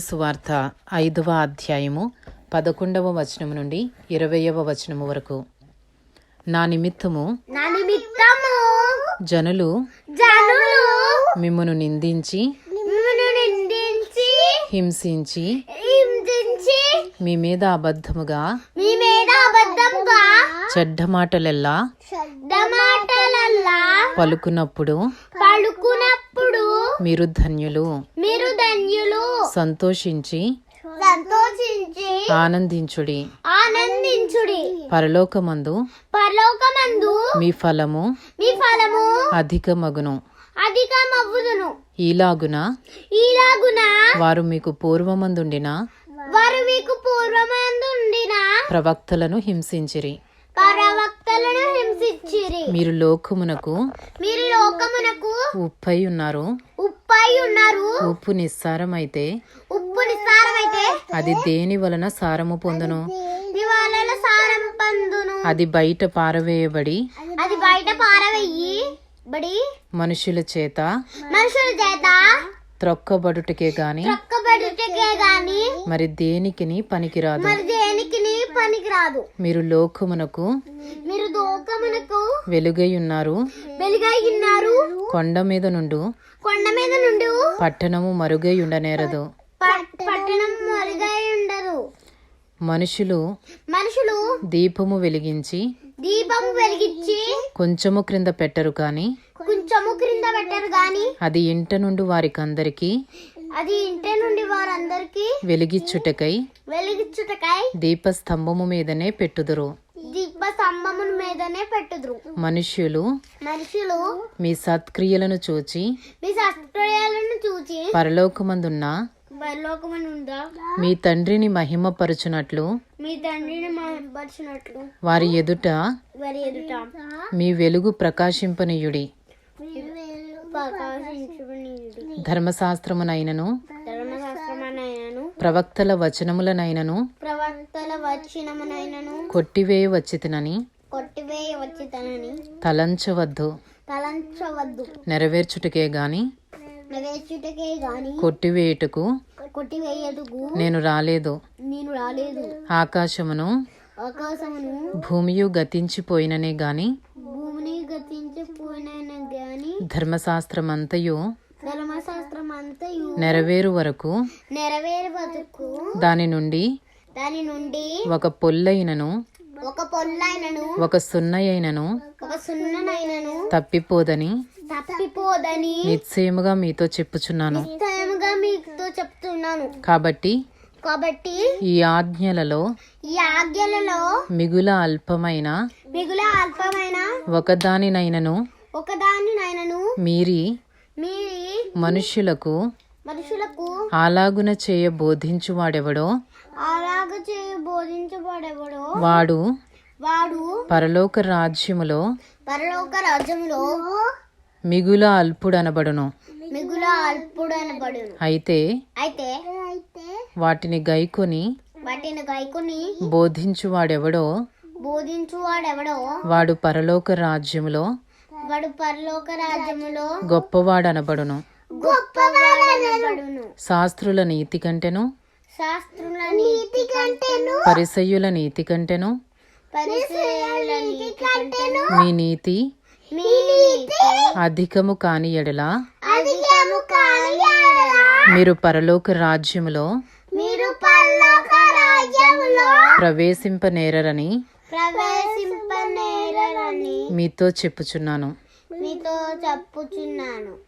సువార్త ఐదవ అధ్యాయము పదకొండవ వచనము నుండి ఇరవయవ వచనము వరకు. నా నిమిత్తము జనులు మిమ్మను నిందించి హింసించి మీ మీద అబద్ధముగా చెడ్డ మాటలెల్లా పలుకున్నప్పుడు పలుకున్నప్పుడు మీరు ధన్యులు. మీరు ధన్యులు సంతోషించి సంతోషించి ఆనందించుడి. ఆనందించుడి. పరలోకమందు పరలోకమందు మీ ఫలము మీ ఫలము అధికమగును. అధికమవ్వుదును. ఈలాగున? ఈలాగున? వారు మీకు పూర్వమందుండిన? వారు మీకు పూర్వమందుండిన? ప్రవక్తలను హింసించిరి. పరవక్తలను హింసించిరి. మీరు లోకమునకు మీరు లోకమునకు ఉప్పై ఉన్నారు. ఉన్నారు? ఉప్పు నిస్సారమైతే? ఉప్పు నిస్సారమైతే? అది దేని వలన సారము పొందును? అది బయట పారవేయబడి అది బయట పారవెయ్యి బడి? మనుషుల చేత మనుషుల చేత? త్రొక్కబడుటకే గాని త్రొక్కబడుటకే గాని? మరి దేనికిని పనికిరాదు? మరి దేనికి పనికిరాదు? మీరు లోకమునకు మీరు లోకమునకు వెలుగై ఉన్నారు? వెలుగై ఉన్నారు? కొండ మీద నుండు కొండ మీద నుండి? పట్టణము మరుగై ఉండనేరదు. పట్టణం మరుగై మనుషులు మనుషులు దీపము వెలిగించి దీపము వెలిగించి కొంచెము క్రింద పెట్టరు కాని కొంచెము క్రింద పెట్టరు గాని అది ఇంట నుండి వారికందరికీ అది ఇంటి నుండి వారందరికీ వెలిగిచ్చుటకై వెలిగించుటకై దీపస్తంభము మీదనే పెట్టుదురు. స్తంభముల మీదనే పెట్టుదురు. మనుష్యులు మనుషులు మీ సత్క్రియలను చూచి మీ సత్క్రియలను చూచి పరలోకమందున్న మీ తండ్రిని మహిమపరచునట్లు మీ తండ్రిని మహింపరిచినట్లు వారి ఎదుట వారి ఎదుట మీ వెలుగు ప్రకాశింపనీయుడి. ధర్మశాస్త్రమునైనను ధర్మశాస్త్రమనైనను ప్రవక్తల వచనములనైనను ప్రవక్తల వచ్చినమునైనను కొట్టివేయ వచ్చితినని కొట్టివేయ వచ్చి తనని తలంచవద్దు తలంచవద్దు. నెరవేర్చుటకే గాని నెరవేర్చుటకే గాని కొట్టివేయుటకు కొట్టివేయదుగు. నేను రాలేదు. నేను రాలేదు. ఆకాశమును ఆకాశమును భూమియు గతించిపోయిననే గాని భూమిని గతించిపోయిన గాని ధర్మశాస్త్రమంతయు ధర్మశాస్త్రం అంతయు నెరవేరు వరకు నెరవేరు బతుకు దాని నుండి దాని నుండి ఒక పొల్లైనను ఒక పొల్లైనను ఒక సున్నయైనను ఒక సున్ననైనను తప్పిపోదని తప్పిపోదని నిశ్చయముగా మీతో చెప్పుచున్నాను. నిశ్చయముగా మీతో చెప్తున్నాను. కాబట్టి కాబట్టి ఈ ఆజ్ఞలలో ఈ ఆజ్ఞలలో మిగుల అల్పమైన మిగుల అల్పమైన ఒకదానినైనను ఒకదానినైనను మీరి మీరి మనుష్యులకు మనుషులకు అలాగున చేయ బోధించువాడెవడో? అలాగ చేయ బోధించబడేవాడు వాడు వాడు పరలోక రాజ్యములో పరలోక రాజ్యంలో మిగుల అల్పుడనబడును. మిగుల అల్పుడనబడును. అయితే అయితే అయితే వాటిని గైకొని వాటిని గైకొని బోధించువాడెవడో? బోధించువాడెవడో? వాడు పరలోక రాజ్యములో వాడు పరలోక రాజ్యములో గొప్పవాడనబడును. శాస్త్రుల నీతి కంటెను? శాస్త్రుల నీతి కంటేను పరిసయ్యుల నీతి కంటెను? పరిచయాల నీతి కంటేను. మీ నీతి? మీ నీతి. అధికము కాని ఎడల? అధికము మీరు పరలోక రాజ్యములో? మీరు పరలోక రాజ్యములో. ప్రవేశింపనేరని ప్రవేశింపనేరని మీతో చెప్పుచున్నాను. మీతో చెప్పుచున్నాను.